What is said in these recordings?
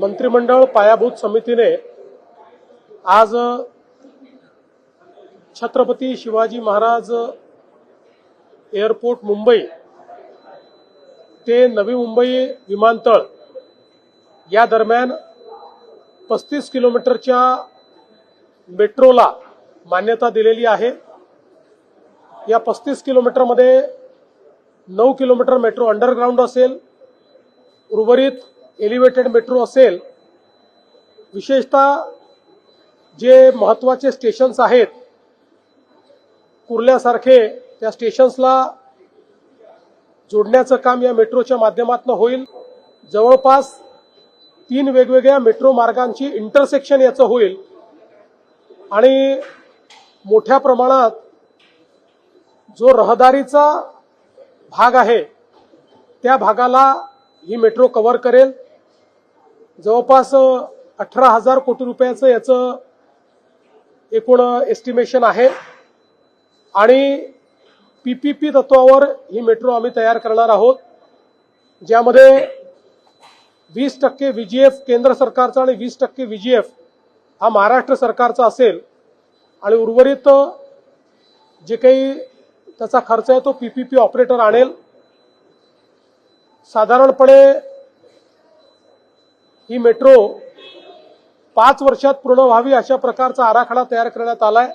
मंत्रिमंडळ पायाभूत समितीने आज छत्रपती शिवाजी महाराज एअरपोर्ट मुंबई ते नवी मुंबई विमानतळ या दरम्यान पस्तीस किलोमीटरच्या मेट्रोला मान्यता दिलेली आहे. या पस्तीस किलोमीटरमध्ये नऊ किलोमीटर मेट्रो अंडरग्राऊंड असेल. उर्वरित एलिव्हेटेड मेट्रो असेल विशेषतः जे महत्त्वाचे स्टेशन्स आहेत कुर्ल्यासारखे त्या स्टेशन्सला जोडण्याचं काम या मेट्रोच्या माध्यमातून होईल. जवळपास तीन वेगवेगळ्या मेट्रो मार्गांची इंटरसेक्शन याचं होईल. आणि मोठ्या प्रमाणात जो रहदारीचा भाग आहे त्या भागाला ही मेट्रो कव्हर करेल. जवळपास अठरा हजार कोटी रुपयाचं याचं एकूण एस्टिमेशन आहे. आणि पीपीपी तत्वावर ही मेट्रो आम्ही तयार करणार आहोत ज्यामध्ये वीस टक्के व्हीजीएफ केंद्र सरकारचा आणि वीस टक्के व्हीजीएफ हा महाराष्ट्र सरकारचा असेल. आणि उर्वरित जे काही त्याचा खर्च आहे तो पीपीपी ऑपरेटर आणेल. साधारणपणे ही मेट्रो पाच वर्षात पूर्ण व्हावी अशा प्रकारचा आराखडा तयार करण्यात आलाय.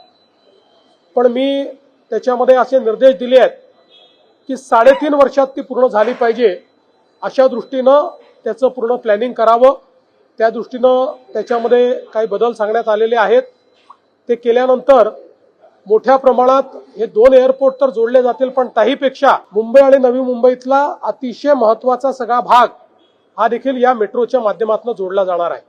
पण मी त्याच्यामध्ये असे निर्देश दिले आहेत की साडेतीन वर्षात ती पूर्ण झाली पाहिजे. अशा दृष्टीनं त्याचं पूर्ण प्लॅनिंग करावं. त्या दृष्टीनं त्याच्यामध्ये काही बदल सांगण्यात आलेले आहेत. ते केल्यानंतर मोठ्या प्रमाणात हे दोन एअरपोर्ट तर जोडले जातील पण त्याहीपेक्षा मुंबई आणि नवी मुंबईतला अतिशय महत्त्वाचा सगळा भाग हा देखील या मेट्रोच्या माध्यमातून जोडला जाणार आहे.